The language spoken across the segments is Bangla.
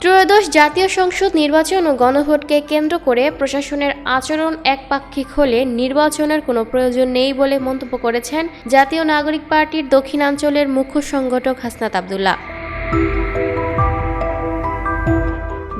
ত্রয়োদশ জাতীয় সংসদ নির্বাচন ও গণভোটকে কেন্দ্র করে প্রশাসনের আচরণ একপাক্ষিক হলে নির্বাচনের কোনো প্রয়োজন নেই বলে মন্তব্য করেছেন জাতীয় নাগরিক পার্টির দক্ষিণাঞ্চলের মুখ্য সংগঠক হাসনাত আবদুল্লাহ।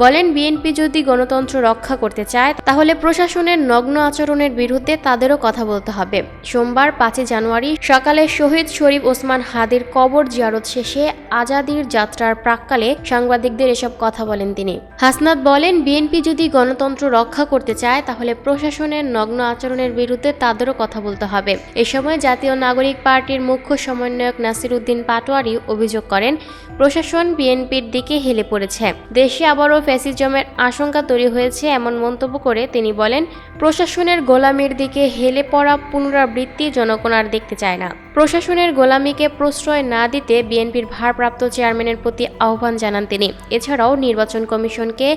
বলেন, বিএনপি যদি গণতন্ত্র রক্ষা করতে চায়, তাহলে প্রশাসনের নগ্ন আচরণের বিরুদ্ধে তাদেরও কথা বলতে হবে। সোমবার পাঁচই জানুয়ারি সকালে শহীদ শরীফ ওসমান হাদির কবর জিয়ারত শেষে আজাদির যাত্রার প্রাককালে সাংবাদিকদের এসব কথা বলেন তিনি। হাসনাত বলেন, বিএনপি যদি গণতন্ত্র রক্ষা করতে চায়, তাহলে প্রশাসনের নগ্ন আচরণের বিরুদ্ধে তাদেরও কথা বলতে হবে। এ সময় জাতীয় নাগরিক পার্টির মুখ্য সমন্বয়ক নাসির উদ্দিন পাটোয়ারি অভিযোগ করেন, প্রশাসন বিএনপির দিকে হেলে পড়েছে। দেশে আবারও ফ্যাসিজমের আশঙ্কা তৈরি হয়েছে এমন মন্তব্য করে তিনি বলেন, প্রশাসনের গোলামির দিকে হেলে পড়া পুনরাবৃত্তি জনগণ আর দেখতে চায় না। প্রশাসনের গোলামিকে প্রশ্রয় না দিতে বিএনপির ভারপ্রাপ্ত চেয়ারম্যানের প্রতি আহ্বান জানান তিনি। এছাড়াও নির্বাচন কমিশনকে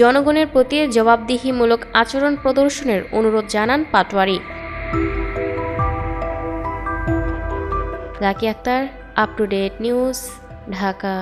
জনগণের প্রতি জবাবদিহিমূলক আচরণ প্রদর্শনের অনুরোধ জানান Patwari. Lucky Akter up to date news Dhaka.